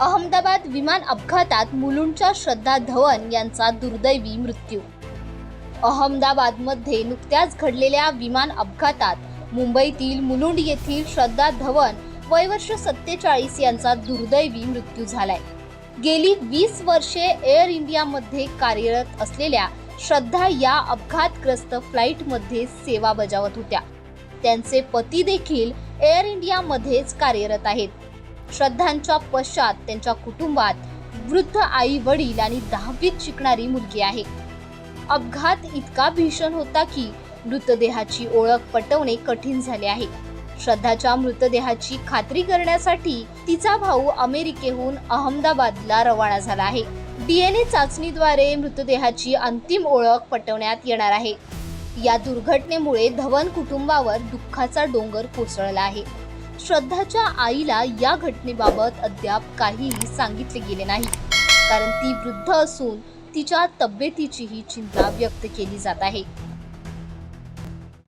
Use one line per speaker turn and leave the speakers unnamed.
अहमदाबाद विमान अपघातात मुलुंडच्या श्रद्धा धवन यांचा दुर्दैवी मृत्यू. अहमदाबादमध्ये नुकत्याच घडलेल्या विमान अपघातात मुंबईतील मुलुंड येथील श्रद्धा धवन वय वर्ष सत्तेचाळीस यांचा दुर्दैवी मृत्यू झालाय. गेली वीस वर्षे एअर इंडियामध्ये कार्यरत असलेल्या श्रद्धा या अपघातग्रस्त फ्लाईटमध्ये सेवा बजावत होत्या. त्यांचे पती देखील एअर इंडियामध्येच कार्यरत आहेत. श्रद्धांच्या पश्चात त्यांच्या कुटुंबात वृद्ध आई वडील आणि दहावीत शिकणारी मुलगी आहे. अपघात इतका भीषण होता की मृतदेहाची ओळख पटवणे कठीण झाले आहे. श्रद्धाच्या मृतदेहाची खात्री करण्यासाठी तिचा भाऊ अमेरिकेहून अहमदाबादला रवाना झाला आहे. डीएनए चाचणीद्वारे मृतदेहाची अंतिम ओळख पटवण्यात येणार आहे. या दुर्घटनेमुळे धवन कुटुंबावर दुःखाचा डोंगर कोसळला आहे. श्रद्धाच्या आईला या घटनेबाबत अद्याप काहीही सांगितले गेले नाही. कारण ती वृद्ध असून तिच्या तब्येतीचीही चिंता व्यक्त केली जात आहे.